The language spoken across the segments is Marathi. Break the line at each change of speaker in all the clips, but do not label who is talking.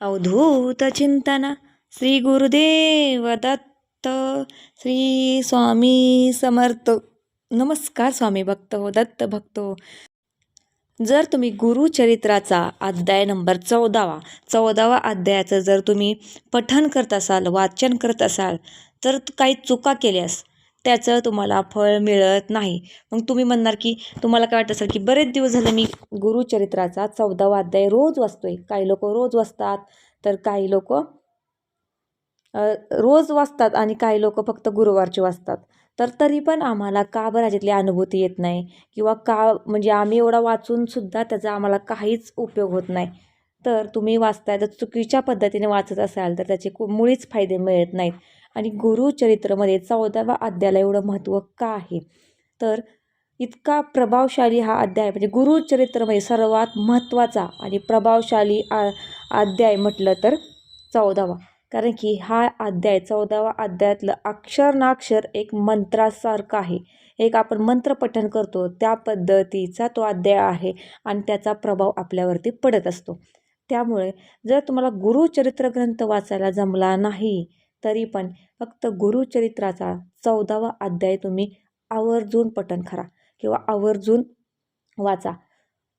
अवधूत चिंतन श्री गुरुदेव दत्त। श्री स्वामी समर्थ। नमस्कार स्वामी भक्त हो दत्त भक्त। हो. जर तुम्ही गुरुचरित्राचा अध्याय नंबर चौदावा चौदावा अध्यायाचं जर तुम्ही पठण करत असाल वाचन करत असाल तर काही चुका केल्यास त्याचं तुम्हाला फळ मिळत नाही. मग तुम्ही म्हणणार की तुम्हाला काय वाटत असेल की बरेच दिवस झाले मी गुरुचरित्राचा चौदावा अध्याय रोज वाचतोय. काही लोक रोज वाचतात तर काही लोक रोज वाचतात आणि काही लोक फक्त गुरुवारचे वाचतात. तर तरी पण आम्हाला का बरं ह्याच्यातली अनुभूती येत नाही? किंवा का म्हणजे आम्ही एवढा वाचूनसुद्धा त्याचा आम्हाला काहीच उपयोग होत नाही. तर तुम्ही वाचताय तर चुकीच्या पद्धतीने वाचत असाल तर त्याचे कु मुळीच फायदे मिळत नाहीत. आणि गुरुचरित्रमध्ये चौदाव्या अध्यायाला एवढं महत्त्व का आहे? तर इतका प्रभावशाली हा अध्याय म्हणजे गुरुचरित्रमध्ये सर्वात महत्त्वाचा आणि प्रभावशाली आ अध्याय म्हटलं तर चौदावा. कारण की हा अध्याय चौदावा अध्यायातलं अक्षर नाक्षर एक मंत्रासारखं आहे. एक आपण मंत्र पठण करतो त्या पद्धतीचा तो अध्याय आहे आणि त्याचा प्रभाव आपल्यावरती पडत असतो. त्यामुळे जर तुम्हाला गुरुचरित्र ग्रंथ वाचायला जमला नाही तरी पण फक्त गुरुचरित्राचा चौदावा अध्याय तुम्ही आवर्जून पठण करा किंवा आवर्जून वाचा.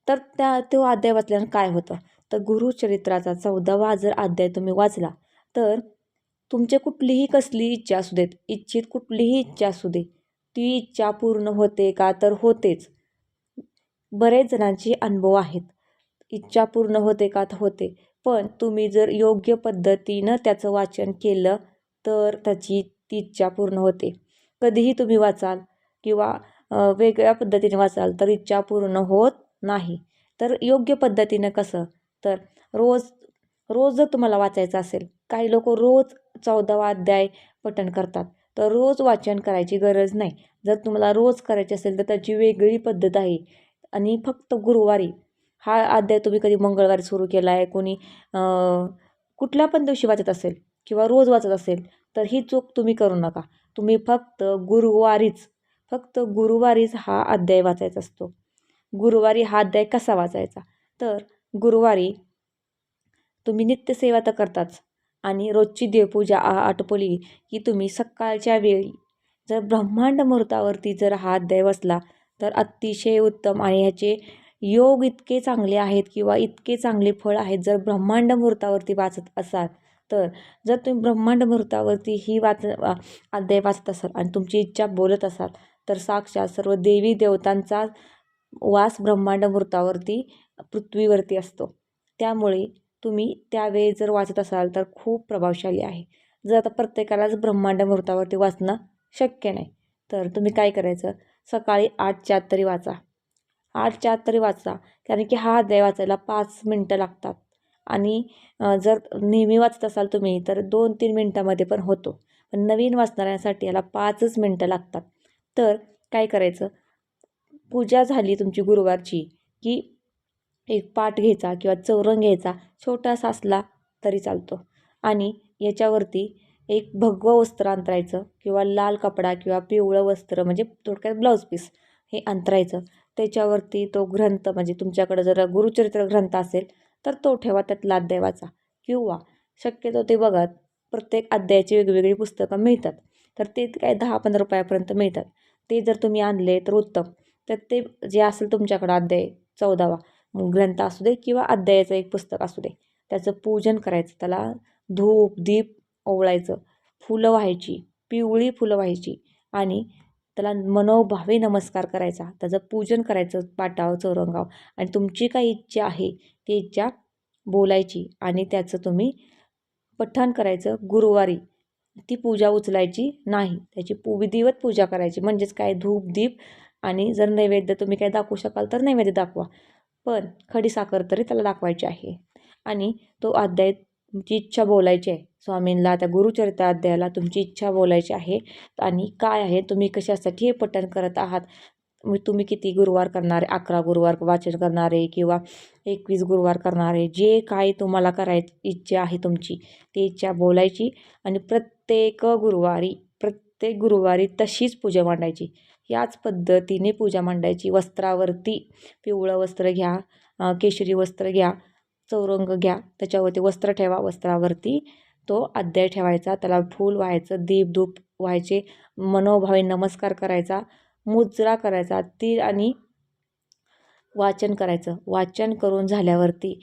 तर त्या तो अध्याय वाचल्यानं काय होतं? तर गुरुचरित्राचा चौदावा जर अध्याय तुम्ही वाचला तर तुमचे कुठलीही कसली इच्छा असू देत इच्छित कुठलीही इच्छा असू दे ती इच्छा पूर्ण होते का तर होतेच. बरेच जणांचे अनुभव आहेत. इच्छा पूर्ण होते का तर होते. पण तुम्ही जर योग्य पद्धतीनं त्याचं वाचन केलं तर त्याची ती इच्छा पूर्ण होते. कधीही तुम्ही वाचाल किंवा वेगळ्या पद्धतीने वाचाल तर इच्छा पूर्ण होत नाही. तर योग्य पद्धतीनं कसं? तर रोज रोज जर तुम्हाला वाचायचं असेल काही लोक रोज चौदावा अध्याय पठण करतात. तर रोज वाचन करायची गरज नाही. जर तुम्हाला रोज करायची असेल तर त्याची वेगळी पद्धत आहे. आणि फक्त गुरुवारी हा अध्याय तुम्ही कधी मंगळवारी सुरू केला आहे कोणी कुठल्या पण दिवशी वाचत असेल किंवा रोज वाचत असेल तर ही चूक तुम्ही करू नका. तुम्ही फक्त गुरुवारीच फक्त गुरुवारीच हा अध्याय वाचायचा असतो. गुरुवारी हा अध्याय कसा वाचायचा? तर गुरुवारी तुम्ही नित्यसेवा तर करताच आणि रोजची देवपूजा आ आटोपली की तुम्ही सकाळच्या वेळी जर ब्रह्मांड मुहूर्तावरती जर हा अध्याय बसला तर अतिशय उत्तम आणि ह्याचे योग इतके चांगले आहेत किंवा इतके चांगले फळ आहेत जर ब्रह्मांड मुहूर्तावरती वाचत असाल तर जर तुम्ही ब्रह्मांड मुहूर्तावरती ही वाच अध्याय वाचत असाल आणि तुमची इच्छा बोलत असाल तर साक्षात सर्व देवी देवतांचा वास ब्रह्मांड मुहूर्तावरती पृथ्वीवरती असतो. त्यामुळे तुम्ही त्यावेळी जर वाचत असाल तर खूप प्रभावशाली आहे. जर आता प्रत्येकालाच ब्रह्मांड मुहूर्तावरती वाचणं शक्य नाही तर तुम्ही काय करायचं? सकाळी आठच्या आत तरी वाचा. आठच्या आत तरी वाचा कारण की हा अध्याय वाचायला पाच मिनटं लागतात. आणि जर नेहमी वाचत असाल तुम्ही तर दोन तीन मिनटामध्ये पण होतो. पण नवीन वाचणाऱ्यांसाठी याला पाचच मिनटं लागतात. तर काय करायचं? पूजा झाली तुमची गुरुवारची की एक पाठ घ्यायचा किंवा चौरंग घ्यायचा छोटासा असला तरी चालतो. आणि याच्यावरती एक भगवं वस्त्र अंतरायचं किंवा लाल कपडा किंवा पिवळं वस्त्र म्हणजे थोडक्यात ब्लाऊज पीस हे अंतरायचं. त्याच्यावरती तो ग्रंथ म्हणजे तुमच्याकडं जर गुरुचरित्र ग्रंथ असेल तर तो ठेवा त्यातला अध्याय किंवा शक्यतो ते बघा प्रत्येक अध्यायाची वेगवेगळी पुस्तकं मिळतात. तर ते काय दहा पंधरा रुपयापर्यंत मिळतात. ते जर तुम्ही आणले तर उत्तम. तर ते जे असेल तुमच्याकडं अध्याय चौदावा ग्रंथ असू दे किंवा अध्यायाचं एक पुस्तक असू दे त्याचं पूजन करायचं त्याला धूप दीप ओवळायचं फुलं व्हायची पिवळी फुलं व्हायची आणि त्याला मनोभावे नमस्कार करायचा त्याचं पूजन करायचं पाटाव चौरंगाव आणि तुमची काही इच्छा आहे ती इच्छा बोलायची आणि त्याचं तुम्ही पठण करायचं गुरुवारी. ती पूजा उचलायची नाही. त्याची पू विधिवत पूजा करायची. म्हणजेच काय? धूप दीप आणि जर नैवेद्य तुम्ही काय दाखवू शकाल तर नैवेद्य दाखवा. पण खडी साखर तरी त्याला दाखवायची आहे. आणि तो अध्याय तुमची इच्छा बोलायची आहे. स्वामींना त्या गुरुचरित्र अध्यायाला तुमची इच्छा बोलायची आहे. आणि काय आहे? तुम्ही कशासाठी हे पठण करत आहात? तुम्ही किती गुरुवार करणारे? अकरा गुरुवार वाचन करणारे किंवा एकवीस गुरुवार करणारे? जे काही तुम्हाला कराय इच्छा आहे तुमची ती इच्छा बोलायची आणि प्रत्येक गुरुवारी प्रत्येक गुरुवारी तशीच पूजा मांडायची. याच पद्धतीने पूजा मांडायची. वस्त्रावरती पिवळं वस्त्र घ्या केशरी वस्त्र घ्या चौरंग घ्या त्याच्यावरती वस्त्र ठेवा. वस्त्रावरती तो अध्याय ठेवायचा. त्याला फूल व्हायचं दीप धूप व्हायचे मनोभावे नमस्कार करायचा. मुजरा करायचा ती आणि वाचन करायचं. वाचन करून झाल्यावरती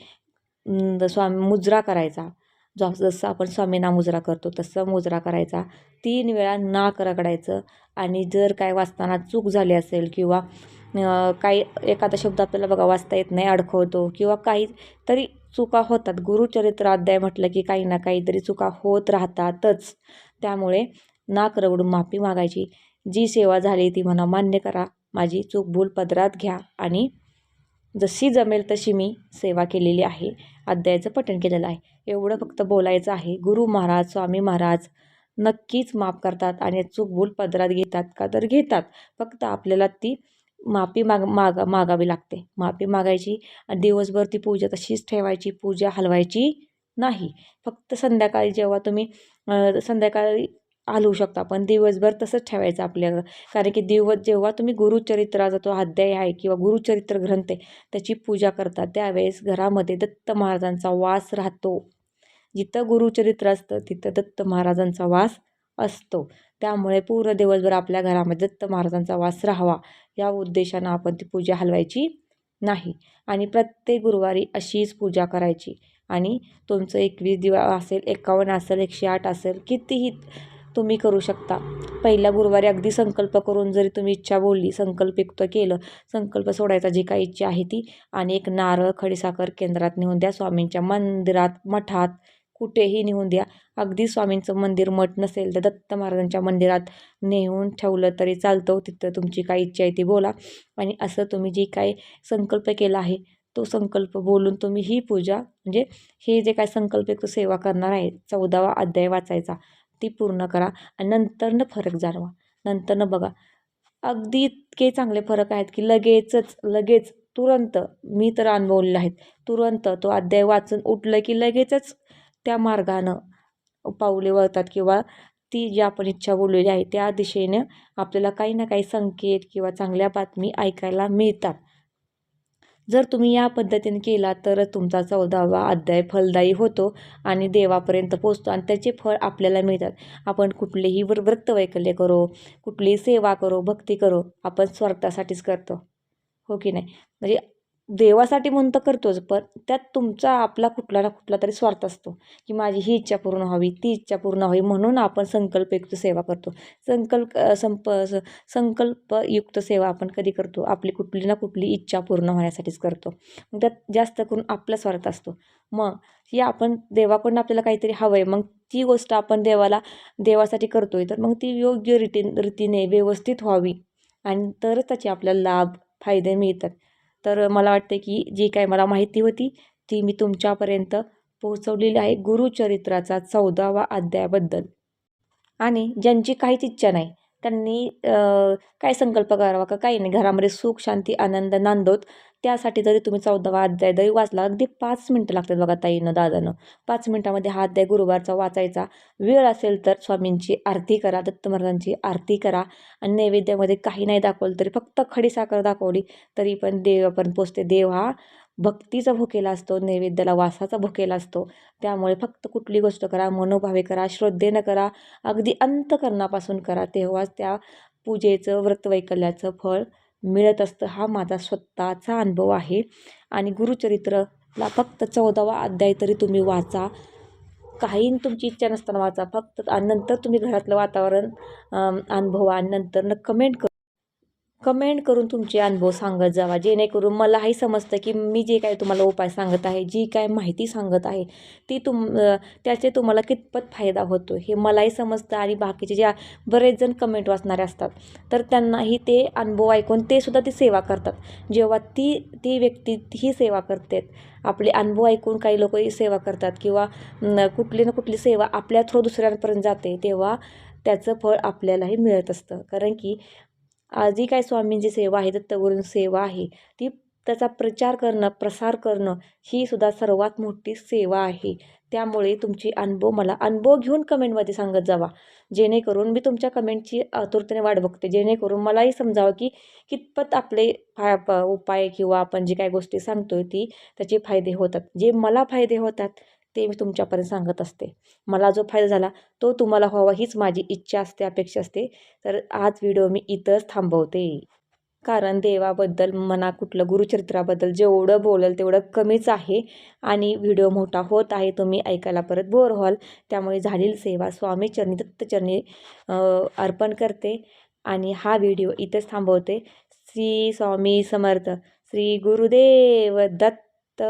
स्वामी मुजरा करायचा. जो जसं आपण स्वामींना मुजरा करतो तसं मुजरा करायचा. तीन वेळा नाक रगडायचं आणि जर काय वाचताना चूक झाली असेल किंवा काही एखादा शब्द आपल्याला बघा वाचता येत नाही अडखवतो किंवा काही तरी चुका होतात. गुरुचरित्र अध्याय म्हटलं की काही ना काहीतरी चुका होत राहतातच. त्यामुळे नाक रगडून माफी मागायची. जी सेवा झाली ती मला मान्य करा. माझी चूक भूल पदरात घ्या आणि जशी जमेल तशी मी सेवा केलेली आहे. अध्यायाचं पठण केलेलं आहे. एवढं फक्त बोलायचं आहे. गुरु महाराज स्वामी महाराज नक्कीच माफ करतात आणि चूक भूल पदरात घेतात का तर घेतात. फक्त आपल्याला ती माफी माग माग मागावी लागते. माफी मागायची आणि दिवसभर ती पूजा तशीच ठेवायची पूजा हलवायची नाही. फक्त संध्याकाळी जेव्हा तुम्ही संध्याकाळी हलवू शकता. पण दिवसभर तसंच ठेवायचं आपल्या कारण की दिवस जेव्हा तुम्ही गुरुचरित्राचा तो अध्याय आहे किंवा गुरुचरित्र ग्रंथ आहे त्याची पूजा करता त्यावेळेस घरामध्ये दत्त महाराजांचा वास राहतो. जिथं गुरुचरित्र असतं तिथं दत्त महाराजांचा वास असतो. त्यामुळे पूर्ण दिवसभर आपल्या घरामध्ये दत्त महाराजांचा वास राहावा. या उद्देशानं आपण ती पूजा हलवायची नाही. आणि प्रत्येक गुरुवारी अशीच पूजा करायची. आणि तुमचं एकवीस दिवा असेल एकावन्न असेल एकशे आठ असेल कितीही तुम्ही करू शकता. पहिल्या गुरुवारी अगदी संकल्प करून जरी तुम्ही इच्छा बोलली संकल्पयुक्त केलं. संकल्प सोडायचा जी काही इच्छा आहे ती. आणि एक नारळ खडीसाखर केंद्रात नेऊन द्या. स्वामींच्या मंदिरात मठात कुठेही नेऊन द्या. अगदी स्वामींचं मंदिर मठ नसेल तर दत्त महाराजांच्या मंदिरात नेऊन ठेवलं तरी चालतं. तिथं तुमची काय इच्छा आहे ती बोला. आणि असं तुम्ही जी काय संकल्प केला आहे तो संकल्प बोलून तुम्ही ही पूजा म्हणजे हे जे काय संकल्प सेवा करणार आहे. चौदावा अध्याय वाचायचा. ती पूर्ण करा आणि नंतरनं फरक जाणवा. नंतरनं बघा. अगदी इतके चांगले फरक आहेत की लगेचच लगेच तुरंत मी तर अनुभवलेलं आहेत. तुरंत तो अध्याय वाचून उठलं की लगेचच त्या मार्गानं पाऊले वळतात किंवा ती जी आपण इच्छा बोललेली आहे त्या दिशेने आपल्याला काही ना काही संकेत किंवा चांगल्या बातमी ऐकायला मिळतात. जर तुम्ही या पद्धतीने केला तर तुमचा चौदावा अध्याय फलदायी होतो आणि देवापर्यंत पोचतो आणि त्याचे फळ आपल्याला मिळतात. आपण कुठलेही व्र वैकल्य करो कुठलीही सेवा करो भक्ती करो आपण स्वार्थासाठीच करतो. हो की नाही? म्हणजे देवासाठी म्हणून तर करतोच पण त्यात तुमचा आपला कुठला ना कुठला तरी स्वार्थ असतो की माझी ही इच्छा पूर्ण व्हावी ती इच्छा पूर्ण व्हावी म्हणून आपण संकल्पयुक्त सेवा करतो. संकल्प संप संकल्पयुक्त सेवा आपण कधी करतो? आपली कुठली ना कुठली इच्छा पूर्ण होण्यासाठीच करतो. मग त्यात जास्त करून आपला स्वार्थ असतो. मग ही आपण देवाकडून आपल्याला काहीतरी हवं आहे मग ती गोष्ट आपण देवाला देवासाठी करतो आहे तर मग ती योग्य रीतीन रीतीने व्यवस्थित व्हावी. आणि तरच त्याचे आपल्याला लाभ फायदे मिळतात. तर मला वाटते की जी काय मला माहिती होती ती मी तुमच्यापर्यंत पोहोचवलेली आहे गुरुचरित्राचा चौदावा अध्यायाबद्दल. आणि ज्यांची काहीच इच्छा नाही त्यांनी काय संकल्प करावा का? काही नाही. घरामध्ये सुख शांती आनंद नांदोत. त्यासाठी जरी तुम्ही चौदावा अध्याय जरी वाचला अगदी पाच मिनटं लागतात बघा ताईनं दादानं. पाच मिनटामध्ये हा अध्याय गुरुवारचा वाचायचा. वेळ असेल तर स्वामींची आरती करा दत्त महाराजांची आरती करा. आणि नैवेद्यामध्ये काही नाही दाखवलं तरी फक्त खडीसाखर दाखवली तरी पण देवापर्यंत पोचते. देव हा भक्तीचा भुकेला असतो नैवेद्याला वासाचा भुकेला असतो. त्यामुळे फक्त कुठली गोष्ट करा मनोभावे करा श्रद्धेनं करा अगदी अंतकरणापासून करा. तेव्हाच त्या पूजेचं व्रतवैकल्याचं फळ मिळत असतं. हा माझा स्वतःचा अनुभव आहे. आणि गुरुचरित्रला फक्त चौदावा अध्याय तरी तुम्ही वाचा. काही तुमची इच्छा नसताना वाचा. फक्त आणि नंतर तुम्ही घरातलं वातावरण अनुभवा. आणि नंतर कमेंट कर. कमेंट करून तुमचे अनुभव सांगत जावा. जेणेकरून मलाही समजतं की मी जे काय तुम्हाला उपाय सांगत आहे जी काय माहिती सांगत आहे ती तुम त्याचे तुम्हाला कितपत फायदा होतो हे मलाही समजतं आणि बाकीचे ज्या बरेच जण कमेंट वाचणारे असतात तर त्यांनाही ते अनुभव ऐकून ते सुद्धा ती सेवा करतात. जेव्हा ती ती व्यक्ती ही सेवा करते आपले अनुभव ऐकून काही लोक सेवा करतात किंवा कुठली ना कुठली सेवा आपल्या थ्रू दुसऱ्यांपर्यंत जाते तेव्हा त्याचं फळ आपल्यालाही मिळत असतं. कारण की जी काय स्वामींची सेवा आहे दत्तगुरूं सेवा आहे ती त्याचा प्रचार करणं प्रसार करणं ही सुद्धा सर्वात मोठी सेवा आहे. त्यामुळे तुमची अनुभव मला अनुभव घेऊन कमेंटमध्ये सांगत जावा. जेणेकरून मी तुमच्या कमेंटची आतुरतेने वाट बघते. जेणेकरून मलाही समजावं की कितपत आपले फा प उपाय किंवा आपण जी काही गोष्टी सांगतो आहे ती त्याचे फायदे होतात. जे मला फायदे होतात ते मी तुमच्यापर्यंत सांगत असते. मला जो फायदा झाला तो तुम्हाला व्हावा हीच माझी इच्छा असते अपेक्षा असते. तर आज व्हिडिओ मी इथंच थांबवते. कारण देवाबद्दल मना कुठलं गुरुचरित्राबद्दल जेवढं बोलेल तेवढं कमीच आहे. आणि व्हिडिओ मोठा होत आहे तुम्ही ऐकायला परत बोर व्हाल. त्यामुळे झालेली सेवा स्वामी चरणी दत्तचरणी अर्पण करते. आणि हा व्हिडिओ इथेच थांबवते. श्री स्वामी समर्थ श्री गुरुदेव दत्त.